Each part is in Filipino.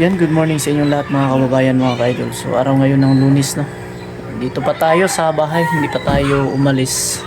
Yan, good morning sa inyong lahat mga kababayan, mga ka-idol. So, araw ngayon ng lunis, no? Dito pa tayo sa bahay, hindi pa tayo umalis.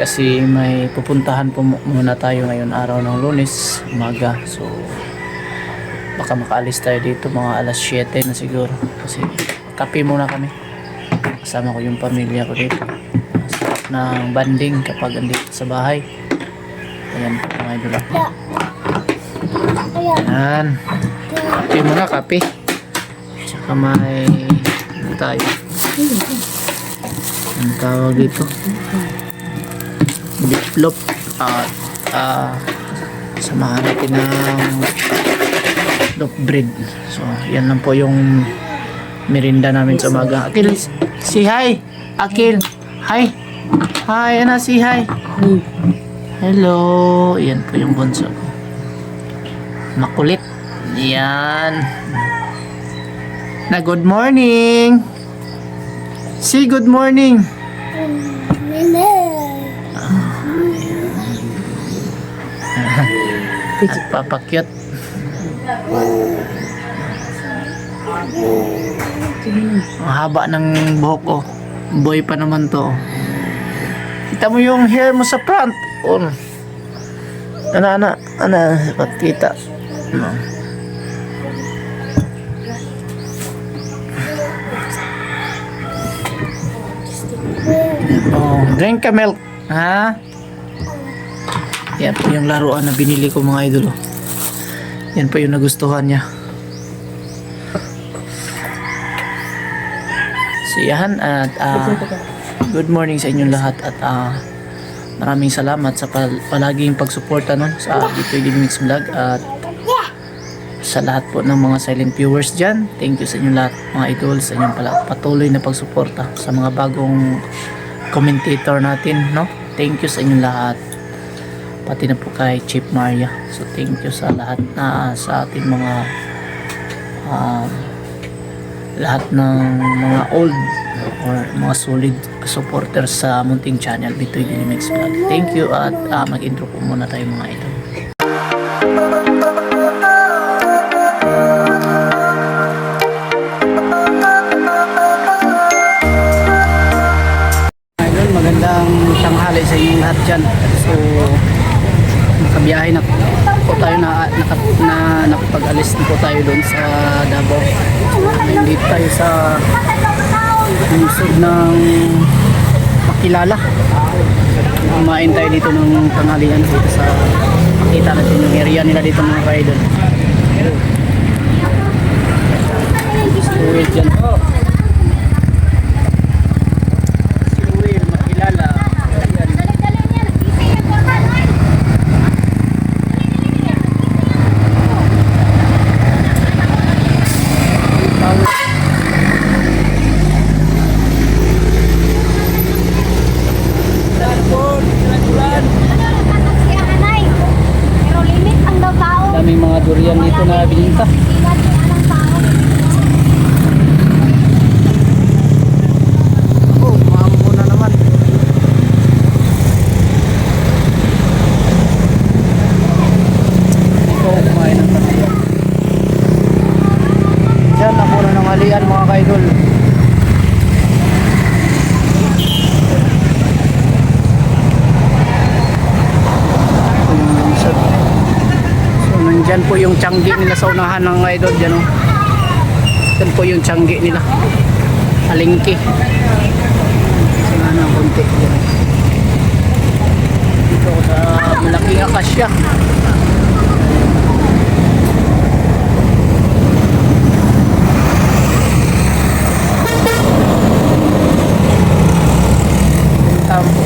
Kasi may pupuntahan po mu- muna tayo ngayon araw ng lunes, umaga. So, baka makaalis tayo dito mga alas 7 na siguro. Kasi kape muna kami. Kasama ko yung pamilya ko dito. Sarap ng banding kapag andito sa bahay. Ayan mga idol. Ayan. Kape muna, kape. Tsaka may ano tayo. Ang tawag dito. Biplop. At ah samahan natin ng loaf bread. So, yan lang po yung merinda namin sa umaga. Akil, si hi. Akil, hi. Hi, ano si hi. Hello. Yan po yung bunso. Makulit. Yan. Na good morning. Say good morning. At papakyut. Ang haba ng buhok ko. Boy pa naman to. Kita mo yung hair mo sa front. Oh. Ano, ano, ano, kita. No. Oh, drink ka milk. Ha? Yan po yung laruan na binili ko mga idol. oh. Yan po yung nagustuhan niya. Siyahan at ah, good morning sa inyong lahat at ah, maraming salamat sa pal- palaging pagsuporta no, sa Dito Mix Vlog at sa lahat po ng mga silent viewers dyan. Thank you sa inyong lahat mga idol sa inyong pala patuloy na pagsuporta sa mga bagong commentator natin. No? Thank you sa inyong lahat. Pati na po kay Chip Maria. So thank you sa lahat na sa ating mga um, lahat ng mga old or mga solid supporters sa Munting Channel Bitoy Dilimex Vlog. Thank you at ah, mag-intro po muna tayo mga idol. Tanghali sa inyong lahat dyan. So, nakabiyahe na po tayo na, naka, na nakapag-alis na po tayo doon sa Davao. Nandito tayo sa lungsod ng Makilala. Kumain tayo dito ng tanghalian dito sa makita natin yung area nila dito mga kaidol. So, wait dyan. Si Will, Makilala. Ayan. Pero limit ang daw tao. daming mga dito na bininta. Sigat yung anong tao. Oh, mambo na naman. Ikaw kumain ng pasiyan. Diyan na muna ng halian mga kaidol. Um, so, nandyan po yung tiyanggi nila sa unahan ng idol dyan oh. Yan po yung tiyanggi nila. Alingki. Sila ng konti dyan. Dito ako sa malaking akasya.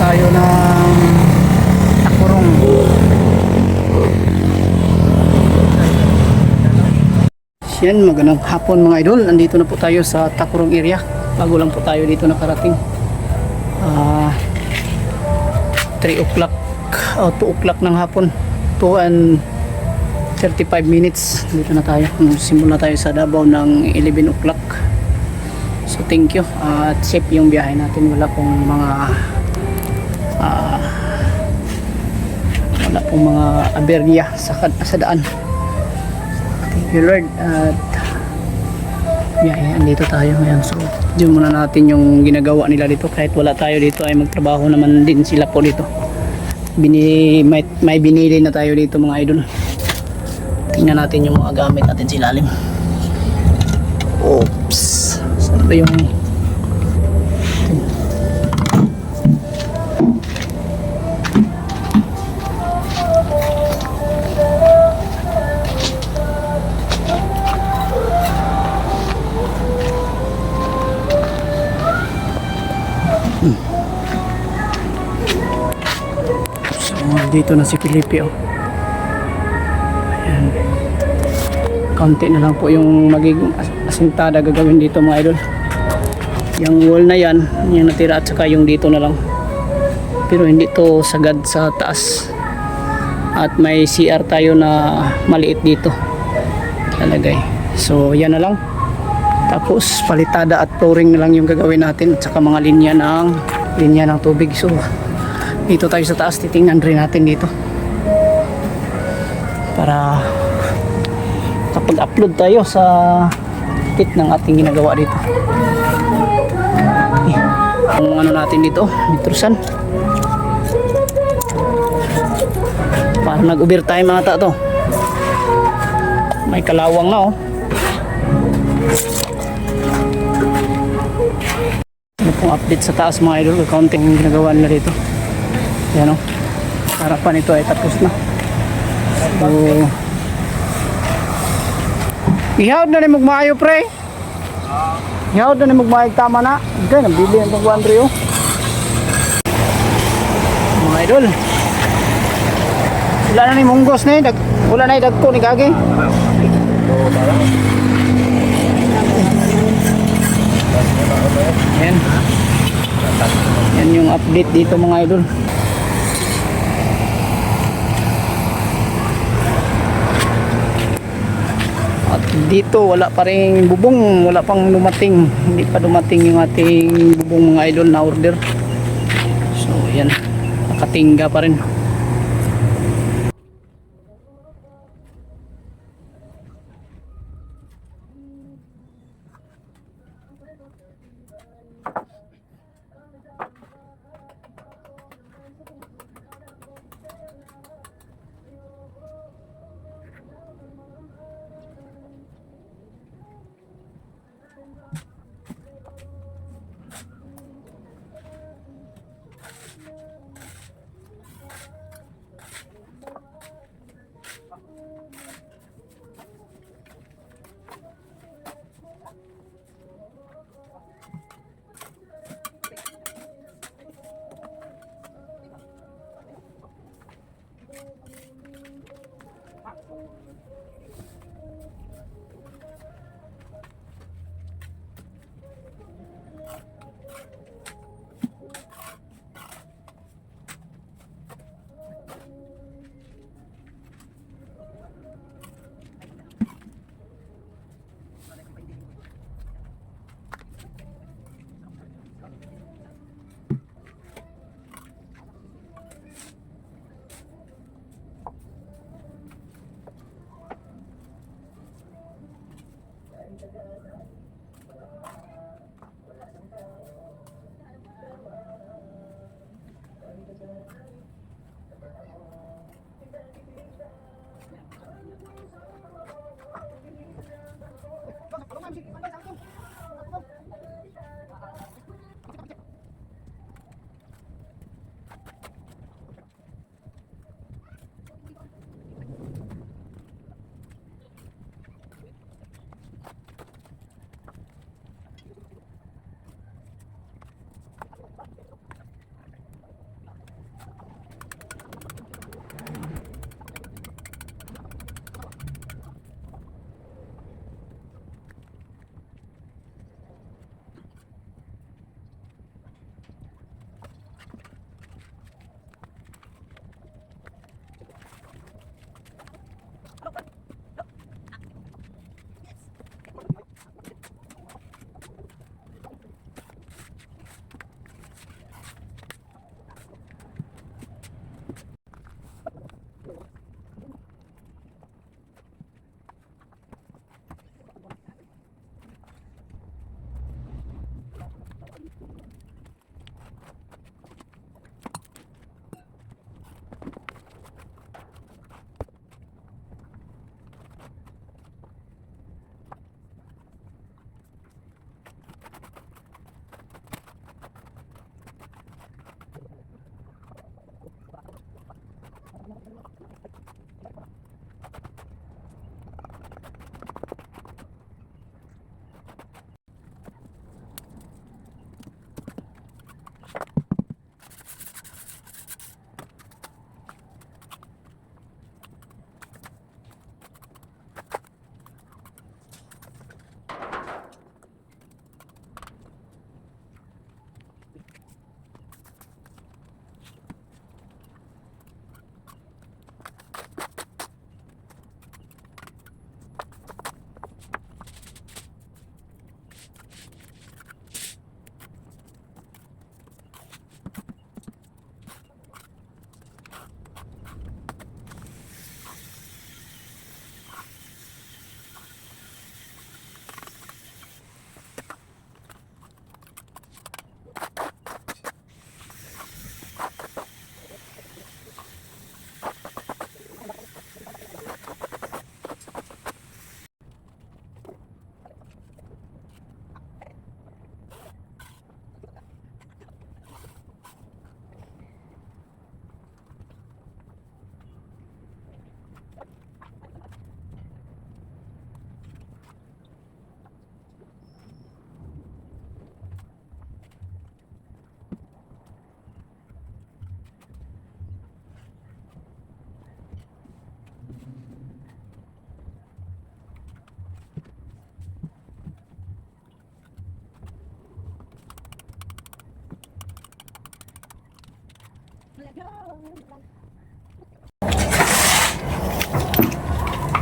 Tayo ng Takurong. Yan, magandang hapon mga idol. Nandito na po tayo sa Takurong area. Bago lang po tayo dito nakarating. Ah, 3 o'clock o 2 o'clock ng hapon. 2 and 35 minutes. Dito na tayo. Simula tayo sa Davao ng 11 o'clock. So thank you. Ah, at safe yung biyahe natin. Wala pong mga ah, wala pong mga aberya sa, sa daan. You Lord at yeah, yeah, andito tayo ngayon. So dyan muna natin yung ginagawa nila dito. Kahit wala tayo dito ay magtrabaho naman din sila po dito. Bini, may, may binili na tayo dito mga idol. Tingnan natin yung mga gamit natin sa ilalim. Oops. Saan ba yung dito na si Felipe oh. Ayan. Konti na lang po yung magiging as- asintada gagawin dito mga idol. Yung wall na yan, yung natira at saka yung dito na lang. Pero hindi to sagad sa taas. At may CR tayo na maliit dito. Talagay. So, yan na lang. Tapos palitada at flooring na lang yung gagawin natin at saka mga linya ng linya ng tubig. So, dito tayo sa taas titingnan rin natin dito. Para kapag upload tayo sa kit ng ating ginagawa dito. Eh, ang ano natin dito mitrusan. Parang nag overtime ata to may kalawang na oh. Ano update sa taas mga idol? Accounting ginagawa nila dito yan o. Harapan ito ay tapos na. So, Ihawd na ni magmaayo pre. Ihawd na ni magmaayo tama na. Okay, nabili ang pag Andre oh. Mga idol. Wala na ni munggos na eh. Dag, wala na dagko ni Gagi. Yan. Yan yung update dito mga idol. At dito wala pa rin bubong, wala pang dumating. Hindi pa dumating yung ating bubong mga idol na order. So yan, nakatingga pa rin.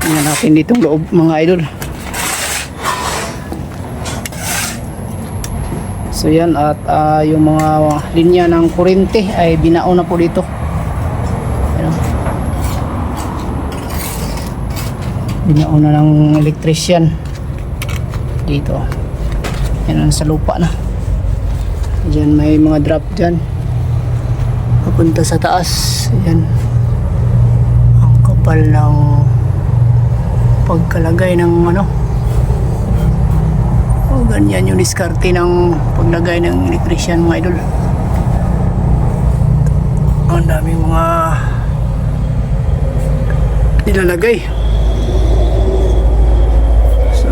Tingnan natin ditong loob mga idol. So yan at ah, yung mga linya ng kurente ay binao na po dito. Ayan. Binao na ng electrician dito. Yan sa lupa na. Diyan may mga drop dyan. Papunta sa taas. Yan. Ang kapal ng pagkalagay ng ano. O ganyan yung diskarte ng paglagay ng electrician mga idol. Ang daming mga nilalagay. So,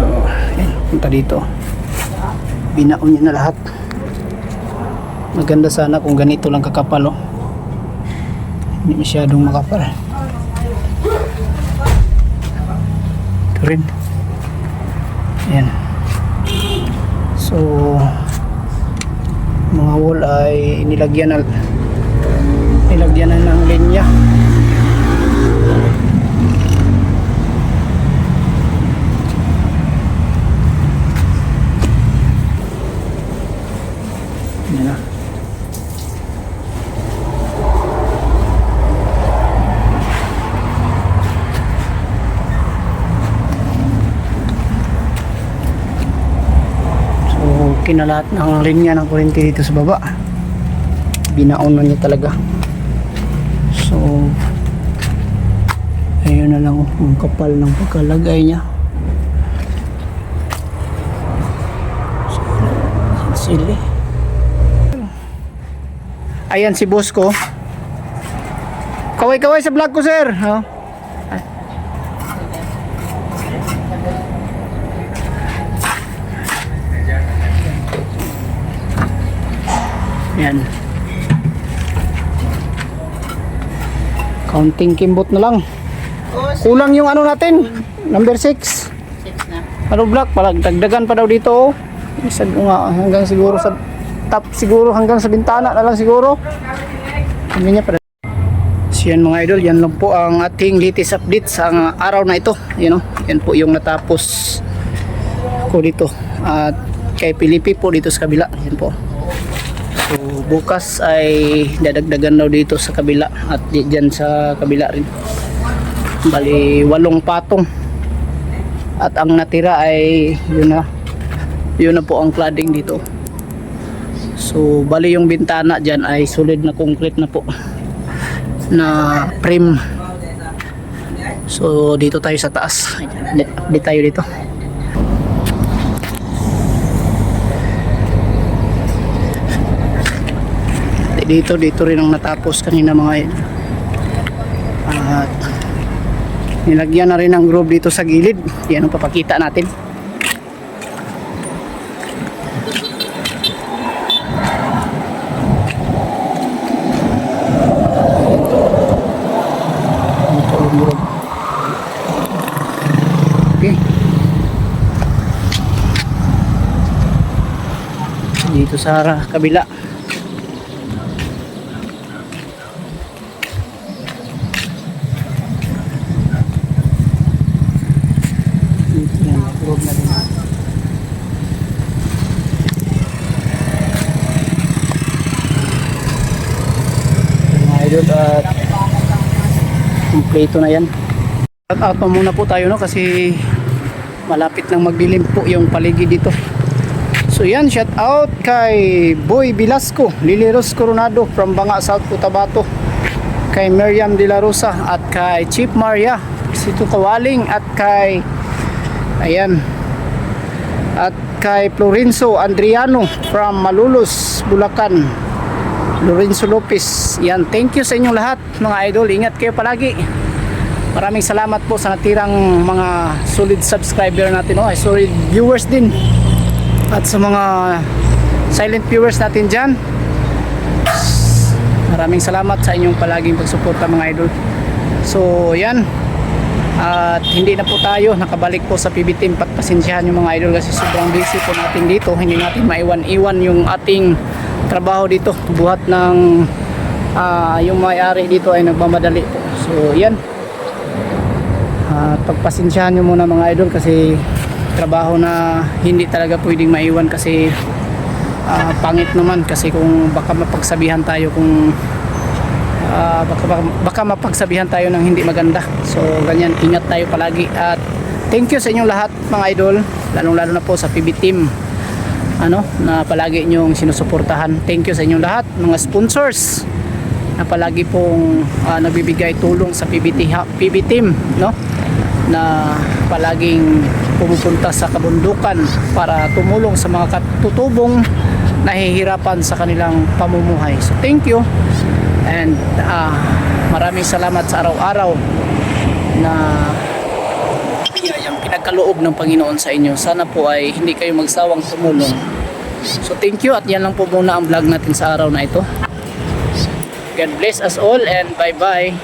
yan, punta dito. Binaon niya na lahat. Maganda sana kung ganito lang kakapal oh. Hindi masyadong makapal. Ito rin. Ayan. So, mga wall ay nilagyan na nilagyan na ng linya. Yan na. So, kinalat ng linya ng kuryente dito sa baba. Binaon na niya talaga. So, ayun na lang ang kapal ng pagkalagay niya. Sili. Ayan si boss ko. Kaway-kaway sa vlog ko, sir. Oh. Yan. Counting kimbot na lang. Kulang yung ano natin. Number 6. Ano block? Palag dagdagan pa daw dito. oh. Isa nga hanggang siguro sa top siguro hanggang sa bintana na lang siguro. Hindi niya pa So yan mga idol, yan lang po ang ating latest update sa araw na ito. You know, yan po yung natapos ko dito. At kay Pilipi po dito sa kabila. Yan po. So bukas ay dadagdagan daw dito sa kabila at di- dyan sa kabila rin. Bali walong patong. At ang natira ay yun na. Yun na po ang cladding dito. So bali yung bintana dyan ay solid na concrete na po na frame. So dito tayo sa taas. Update tayo dito. Dito dito rin ang natapos kanina mga yun. At nilagyan na rin ang groove dito sa gilid. Yan ang papakita natin. Okay. Dito sa kabila Yan, approve na rin. Yan, Mga idol at kumpleto na yan. At out muna po tayo no kasi malapit nang magdilim po yung paligid dito. So yan, shout out kay Boy Velasco, Liliros Coronado from Banga, South Cotabato. Kay Miriam De La Rosa at kay Chief Maria, Sito Kawaling at kay Ayan. At kay Florenzo Andriano from Malulos, Bulacan. Lorenzo Lopez. Yan, thank you sa inyong lahat mga idol. Ingat kayo palagi. Maraming salamat po sa natirang mga solid subscriber natin. Oh, solid viewers din. At sa mga silent viewers natin dyan. Maraming salamat sa inyong palaging pagsuporta mga idol. So, yan. At hindi na po tayo nakabalik po sa PB Team. Patpasensyahan yung mga idol kasi sobrang busy po natin dito. Hindi natin maiwan-iwan yung ating trabaho dito. Buhat ng ah, yung may-ari dito ay nagmamadali po. So, yan. At pagpasensyahan nyo muna mga idol kasi trabaho na hindi talaga pwedeng maiwan kasi ah, pangit naman kasi kung baka mapagsabihan tayo kung ah, baka, baka, baka mapagsabihan tayo ng hindi maganda. So ganyan, ingat tayo palagi at thank you sa inyong lahat mga idol, lalong lalo na po sa PB team ano, na palagi nyong sinusuportahan. Thank you sa inyong lahat, mga sponsors na palagi pong ah, nagbibigay tulong sa PBT PB team, no? Na palaging pumupunta sa kabundukan para tumulong sa mga katutubong nahihirapan sa kanilang pamumuhay. So thank you. And ah, maraming salamat sa araw-araw na biyayang pinagkaloob ng Panginoon sa inyo. Sana po ay hindi kayo magsawang tumulong. So thank you at yan lang po muna ang vlog natin sa araw na ito. God bless us all and bye bye.